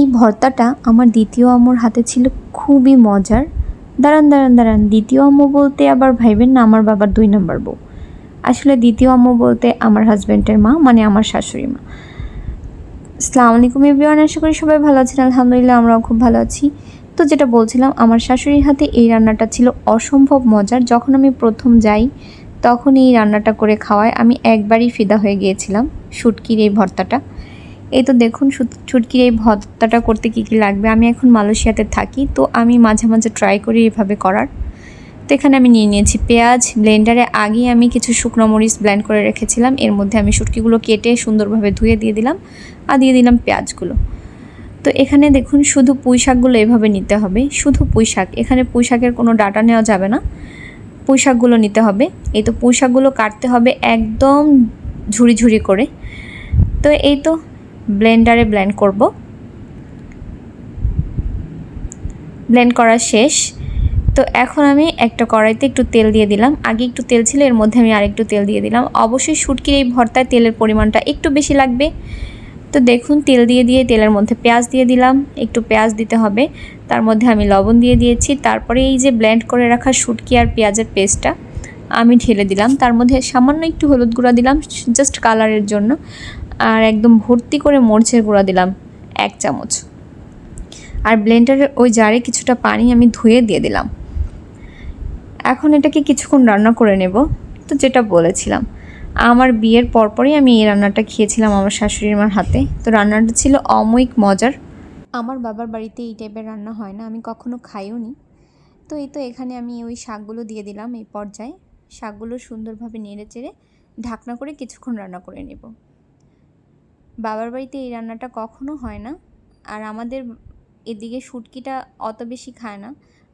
এই ভর্তাটা আমার দ্বিতীয় আম্মুর হাতে ছিল খুবই মজার। দাঁড়ান দাঁড়ান দাঁড়ান, দ্বিতীয় আম্মু বলতে আবার ভাইবেন না, আমার বাবার দুই নম্বর বউ। আসলে দ্বিতীয় আম্মু বলতে আমার হাজব্যান্ডের মা মানে আমার শাশুড়ি মা। আসসালামু আলাইকুম এভরিওয়ান, আশা করি সবাই ভালো আছেন। আলহামদুলিল্লাহ, আমরাও খুব ভালো আছি। তো যেটা বলছিলাম, আমার শাশুড়ির হাতে এই রান্নাটা ছিল অসম্ভব মজার। যখন আমি প্রথম যাই তখন এই রান্নাটা করে খাওয়ায়, আমি একবারই ফিদা হয়ে গিয়েছিলাম শুটকির এই ভর্তাটা। এই তো দেখুন ছুটকির এই ভর্তাটা করতে কী কী লাগবে? আমি এখন মালয়েশিয়াতে থাকি, তো আমি মাঝে মাঝে ট্রাই করি এভাবে করার। তো এখানে আমি নিয়ে নিয়েছি পেঁয়াজ ব্লেন্ডারে আগেই আমি কিছু শুকনো মরিচ ব্লেন্ড করে রেখেছিলাম। এর মধ্যে আমি শুটকিগুলো কেটে সুন্দরভাবে ধুয়ে দিয়ে দিলাম আর দিয়ে দিলাম পেঁয়াজগুলো। তো এখানে দেখুন, শুধু পুঁই শাকগুলো এভাবে নিতে হবে। শুধু পুঁই শাক, এখানে পুঁই শাকের কোনো ডাটা নেওয়া যাবে না। পুঁই শাকগুলো নিতে হবে। এই তো পুঁই শাকগুলো কাটতে হবে একদম ঝুড়ি ঝুড়ি করে। তো এই তো ব্লেন্ডারে ব্লেন্ড করব। ব্লেন্ড করা শেষ। তো এখন আমি একটা কড়াইতে একটু তেল দিয়ে দিলাম। আগে একটু তেল ছিল, এর মধ্যে আমি আরেকটু তেল দিয়ে দিলাম। অবশ্যই শুটকির এই ভর্তায় তেলের পরিমাণটা একটু বেশি লাগবে। তো দেখুন, তেল দিয়ে দিয়ে তেলের মধ্যে পেঁয়াজ দিয়ে দিলাম। একটু পেঁয়াজ দিতে হবে। তার মধ্যে আমি লবণ দিয়ে দিয়েছি। তারপরে এই যে ব্লেন্ড করে রাখা শুটকি আর পেঁয়াজের পেস্টটা আমি ঢেলে দিলাম। তার মধ্যে সামান্য একটু হলুদ গুঁড়া দিলাম, জাস্ট কালারের জন্য। আর একদম ভর্তি করে মরিচের গুঁড়া দিলাম এক চামচ। আর ব্লেন্ডারের ওই জারে কিছুটা পানি আমি ধুয়ে দিয়ে দিলাম। এখন এটাকে কিছুক্ষণ রান্না করে নেব। তো যেটা বলেছিলাম, আমার বিয়ের পরপরই আমি এই রান্নাটা খেয়েছিলাম আমার শাশুড়ির মার হাতে। তো রান্নাটা ছিল অময়িক মজার। আমার বাবার বাড়িতে এই টাইপের রান্না হয় না, আমি কখনো খাইও নি তো এই তো এখানে আমি ওই শাকগুলো দিয়ে দিলাম এই পর্যায়ে। শাকগুলো সুন্দরভাবে নেড়ে চেড়ে ঢাকনা করে কিছুক্ষণ রান্না করে নেব। বাবার বাড়িতে এই রান্নাটা কখনো হয় না। আর আমাদের এদিকে শুটকিটা অত বেশি খায় না।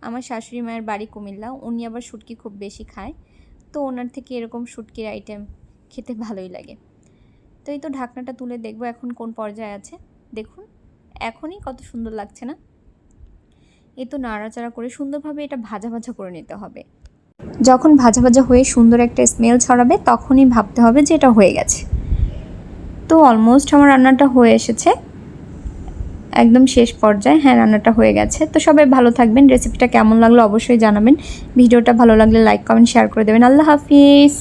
আমার শাশুড়ি মায়ের বাড়ি কুমিল্লা, উনি আবার শুটকি খুব বেশি খায়। তো ওনার থেকে এরকম শুটকির আইটেম খেতে ভালোই লাগে। তো এই তো ঢাকনাটা তুলে দেখব এখন কোন পর্যায়ে আছে। দেখুন, এখনই কত সুন্দর লাগছে না? এ তো নাড়াচাড়া করে সুন্দরভাবে এটা ভাজা ভাজা করে নিতে হবে। যখন ভাজা ভাজা হয়ে সুন্দর একটা স্মেল ছড়াবে, তখনই ভাবতে হবে যে এটা হয়ে গেছে। তো অলমোস্ট আমার রান্নাটা হয়ে এসেছে। একদম শেষ পর্যায়ে হ্যাঁ রান্নাটা হয়ে গেছে। তো সবাই ভালো থাকবেন রেসিপিটা কেমন লাগল অবশ্যই জানাবেন। ভিডিওটা ভালো লাগলে লাইক কমেন্ট শেয়ার করে দেবেন। আল্লাহ হাফিজ!